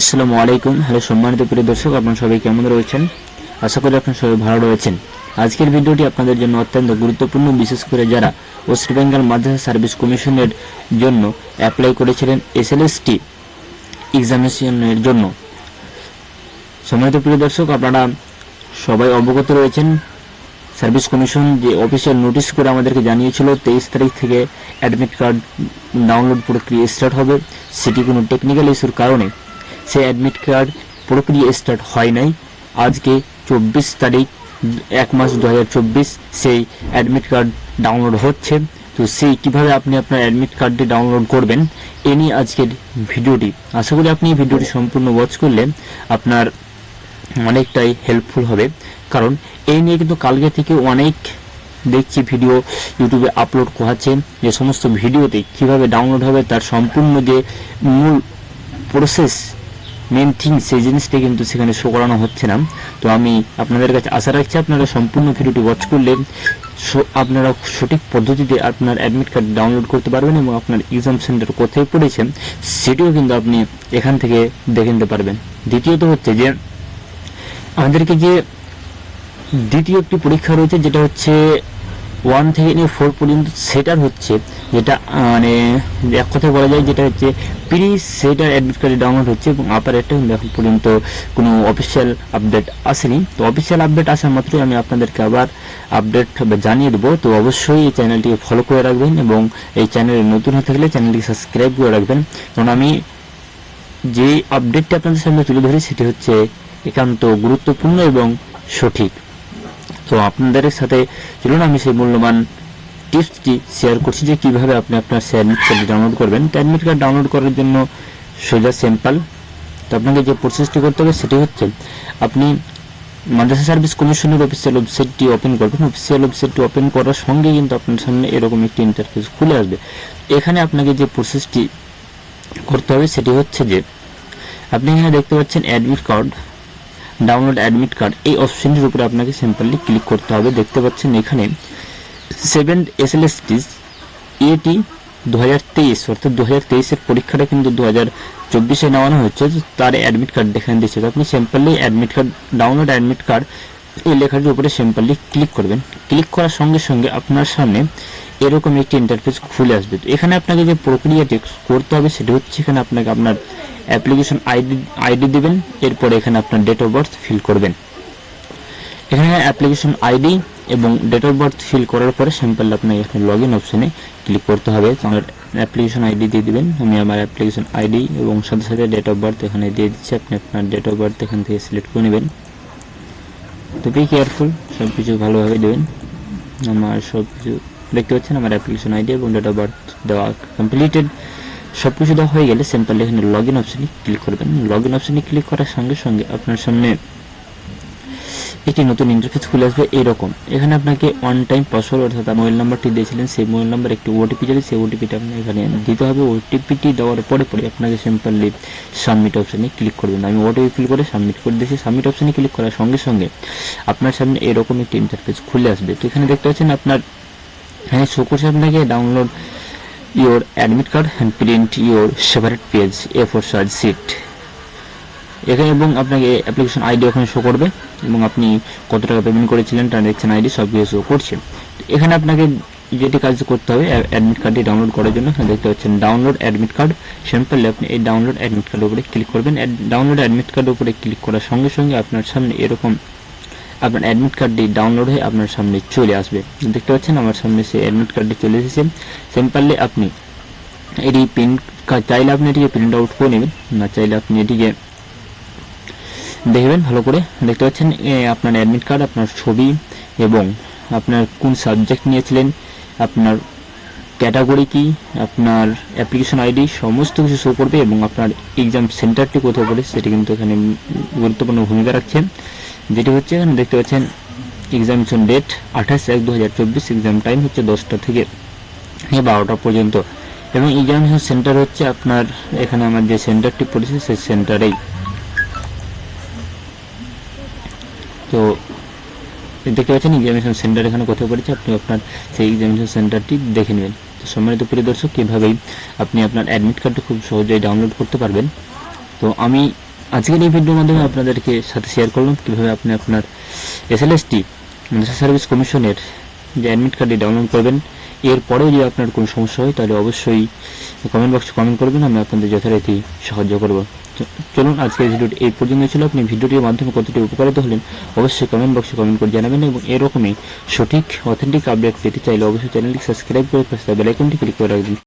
আসসালামু আলাইকুম। হ্যালো, সম্মানিত প্রিয় দর্শক, আপনারা সবাই কেমন রয়েছেন? আশা করি আপনারা সবাই ভালো রয়েছেন। আজকের ভিডিওটি আপনাদের জন্য অত্যন্ত গুরুত্বপূর্ণ, বিশেষ করে যারা ওয়েস্ট বেঙ্গল মাদ্রাসা সার্ভিস কমিশনের জন্য অ্যাপ্লাই করেছিলেন এসএলএসটি এক্সামিনেশনের জন্য। সম্মানিত প্রিয় দর্শক, আপনারা সবাই অবগত রয়েছেন, সার্ভিস কমিশন যে অফিসিয়াল নোটিশ করে আমাদেরকে জানিয়েছিল, তেইশ তারিখ থেকে অ্যাডমিট কার্ড ডাউনলোড প্রক্রিয়া স্টার্ট হবে। সেটি কোনো টেকনিক্যাল ইস্যুর কারণে সেই অ্যাডমিট কার্ড প্রক্রিয়া স্টার্ট হয় নাই। আজকে চব্বিশ তারিখ, এক মাস দু হাজার চব্বিশ সেই অ্যাডমিট কার্ড ডাউনলোড হচ্ছে। তো সেই কীভাবে আপনি আপনার অ্যাডমিট কার্ডটি ডাউনলোড করবেন, এ নিয়ে আজকের ভিডিওটি। আশা করি আপনি ভিডিওটি সম্পূর্ণ ওয়াচ করলে আপনার অনেকটাই হেল্পফুল হবে। কারণ এই নিয়ে কিন্তু কালকে থেকে অনেক দেখছি ভিডিও ইউটিউবে আপলোড করাচ্ছে। যে সমস্ত ভিডিওতে কীভাবে ডাউনলোড হবে তার সম্পূর্ণ যে মূল প্রসেস মেন থিং সেই জিনিসটা কিন্তু সেখানে শো করানো হচ্ছে না। তো আমি আপনাদের কাছে আশা রাখছি আপনারা সম্পূর্ণ ভিডিওটি ওয়াচ করলে আপনারা সঠিক পদ্ধতিতে আপনার অ্যাডমিট কার্ড ডাউনলোড করতে পারবেন এবং আপনার এক্সাম সেন্টার কোথায় পড়েছেন সেটিও কিন্তু আপনি এখান থেকে দেখে নিতে পারবেন। দ্বিতীয়ত হচ্ছে যে, আমাদেরকে যে দ্বিতীয় একটি পরীক্ষা রয়েছে, যেটা হচ্ছে ওয়ান থেকে নিয়ে ফোর পর্যন্ত সেটার হচ্ছে, যেটা মানে এক কথায় বলা যায় যেটা হচ্ছে প্রি সেটার অ্যাডমিট কার্ডে ডাউনলোড হচ্ছে এবং আপার একটা এখন পর্যন্ত কোনো অফিসিয়াল আপডেট আসেনি। তো অফিসিয়াল আপডেট আসা মাত্রই আমি আপনাদেরকে আবার আপডেট জানিয়ে দেবো। তো অবশ্যই এই চ্যানেলটিকে ফলো করে রাখবেন এবং এই চ্যানেলে নতুন হয়ে থাকলে চ্যানেলটিকে সাবস্ক্রাইব করে রাখবেন। কারণ আমি যে আপডেটটা আপনাদের সামনে তুলে ধরি সেটি হচ্ছে একান্ত গুরুত্বপূর্ণ এবং সঠিক। তো আপনাদের সাথে চলুন আমি সেই মূল্যবান টিপসটি শেয়ার করছি যে কীভাবে আপনি আপনার অ্যাডমিট কার্ড ডাউনলোড করবেন। তো অ্যাডমিট কার্ড ডাউনলোড করার জন্য সোজা সিম্পল তো আপনাকে যে প্রসেসটি করতে হবে সেটি হচ্ছে, আপনি মাদ্রাসা সার্ভিস কমিশনের অফিসিয়াল ওয়েবসাইটটি ওপেন করবেন। অফিসিয়াল ওয়েবসাইটটি ওপেন করার সঙ্গে কিন্তু আপনার সামনে এরকম একটি ইন্টারফেস খুলে আসবে। এখানে আপনাকে যে প্রসেসটি করতে হবে সেটি হচ্ছে যে, আপনি এখানে দেখতে পাচ্ছেন admit card download admit card এই অপশনটির উপরে আপনাকে সিম্পলি ক্লিক করতে হবে। দেখতে পাচ্ছেন এখানে সেভেন এস এল এস টিস এটি দু হাজার তেইশ, অর্থাৎ দু হাজার তেইশের পরীক্ষাটা কিন্তু দু হাজার চব্বিশে নেওয়ানো হচ্ছে তার অ্যাডমিট কার্ড দেখানো দিচ্ছে তো আপনি simply admit card download admit card এই লেখাটির উপরে সিম্পলি ক্লিক করবেন। ক্লিক করার সঙ্গে সঙ্গে আপনার সামনে এরকম একটি ইন্টারফেস খুলে আসবে। তো এখানে আপনাকে যে প্রক্রিয়াটি করতে হবে, সেটি হচ্ছে এখানে আপনাকে আপনার অ্যাপ্লিকেশন আইডি আইডি দিবেন, এরপরে এখানে আপনার ডেট অফ বার্থ ফিল করবেন। এখানে অ্যাপ্লিকেশন আইডি এবং ডেট অফ বার্থ ফিল করার পরে সিম্পল আপনাকে এখানে লগ ইন অপশনে ক্লিক করতে হবে। আমার অ্যাপ্লিকেশন আইডি দিয়ে দেবেন। আমি আমার অ্যাপ্লিকেশন আইডি এবং সাথে সাথে ডেট অফ বার্থ এখানে দিয়ে দিচ্ছি। আপনি আপনার ডেট অফ বার্থ এখান থেকে সিলেক্ট করে নেবেন। তো বি কেয়ারফুল সব কিছু ভালোভাবে দেবেন। আমার সব কিছু দেখতে পাচ্ছেন, আমার অ্যাপ্লিকেশন আইডি এবং ডেট অফ বার্থ দেওয়া কমপ্লিটেড সব কিছু দেওয়া হয়ে গেলে সিম্পলি এখানে লগ ইন অপশানে ক্লিক করবেন। লগ ইন অপশানে ক্লিক করার সঙ্গে সঙ্গে আপনার সামনে একটি নতুন ইন্টারফেস খুলে আসবে এরকম। এখানে আপনাকে ওয়ান টাইম পাসওয়ার্ড অর্থাৎ মোবাইল নাম্বারটি দিয়েছিলেন, সেই মোবাইল নাম্বার একটি ওটিপি যাবে সেই ওটিপিটা আপনি এখানে দিতে হবে ওটিপিটি দেওয়ার পরে পরে আপনাকে সিম্পলি সাবমিট অপশানে ক্লিক করবেন। আমি ওটিপি ফিল করে সাবমিট করে দিয়েছি সাবমিট অপশানে ক্লিক করার সঙ্গে সঙ্গে আপনার সামনে এরকম একটি ইন্টারফেস খুলে আসবে। তো এখানে দেখতে পাচ্ছেন আপনার এখানে শো করছে আপনাকে। Download your admit card and print your separate page A four size sheet এখানে এবং আপনাকে অ্যাপ্লিকেশন আইডি ওখানে শো করবে এবং আপনি কত টাকা পেমেন্ট করেছিলেন ট্রানজ্যাকশন আইডি সব কিছু শো করছে এখানে আপনাকে যেটি কাজ করতে হবে অ্যাডমিট কার্ডটি ডাউনলোড করার জন্য দেখতে পাচ্ছেন ডাউনলোড অ্যাডমিট কার্ড সিম্পলি আপনি এই ডাউনলোড অ্যাডমিট কার্ডের উপরে ক্লিক করবেন। ডাউনলোড অ্যাডমিট কার্ডের উপরে ক্লিক করার সঙ্গে সঙ্গে আপনার সামনে এরকম আপনার অ্যাডমিট কার্ডটি ডাউনলোড হয়ে আপনার সামনে চলে আসবে। দেখতে পাচ্ছেন, আমার সামনে সেই অ্যাডমিট কার্ডটি চলে এসেছে। সিম্পলি আপনি এটি প্রিন্ট চাইলে আপনি এটিকে প্রিন্ট আউট করে নেবেন না, চাইলে আপনি এটিকে দেখবেন, ভালো করে। দেখতে পাচ্ছেন আপনার অ্যাডমিট কার্ড আপনার ছবি এবং আপনার কোন সাবজেক্ট নিয়েছিলেন, আপনার ক্যাটাগরি কি, আপনার অ্যাপ্লিকেশন আইডি সমস্ত কিছু শো করবে এবং আপনার এক্সাম সেন্টারটি কোথায় পড়ে, সেটি কিন্তু এখানে গুরুত্বপূর্ণ ভূমিকা রাখছে। যেটি হচ্ছে, এখানে দেখতে পাচ্ছেন এক্সামিনেশন ডেট আঠাশ এক দু হাজার চব্বিশ এক্সাম টাইম হচ্ছে দশটা থেকে বারোটা পর্যন্ত। এবং এক্সামিনেশন সেন্টার হচ্ছে আপনার, এখানে আমার যে সেন্টারটি পড়েছে, সেই সেন্টারেই তো, দেখতে পাচ্ছেন এক্সামিনেশন সেন্টার এখানে কোথায় পড়েছে, আপনি আপনার সেই এক্সামিনেশন সেন্টারটি দেখে নেবেন। তো সম্মানিত প্রিয় দর্শক কীভাবেই আপনি আপনার অ্যাডমিট কার্ডটি খুব সহজেই ডাউনলোড করতে পারবেন। তো আমি আজকের এই ভিডিওর মাধ্যমে আপনাদেরকে সাথে শেয়ার করলাম কীভাবে আপনি আপনার এসএলএসটি মাদ্রাসা সার্ভিস কমিশনের যে অ্যাডমিট কার্ডটি ডাউনলোড করবেন, এরপরেও যদি আপনার কোনো সমস্যা হয়, তাহলে অবশ্যই কমেন্ট বক্সে কমেন্ট করবেন, আমি আপনাদের যথারীতি সাহায্য করব। চলুন আজকের ভিডিওটি এই পর্যন্ত ছিল। আপনি ভিডিওটির মাধ্যমে কতটি উপকারিত হলেন, অবশ্যই কমেন্ট বক্সে কমেন্ট করে জানাবেন এবং এরকমই সঠিক অথেন্টিক আপডেট পেতে চাইলে অবশ্যই চ্যানেলটি সাবস্ক্রাইব করে পাশে বেল আইকনটি ক্লিক করে রাখবেন।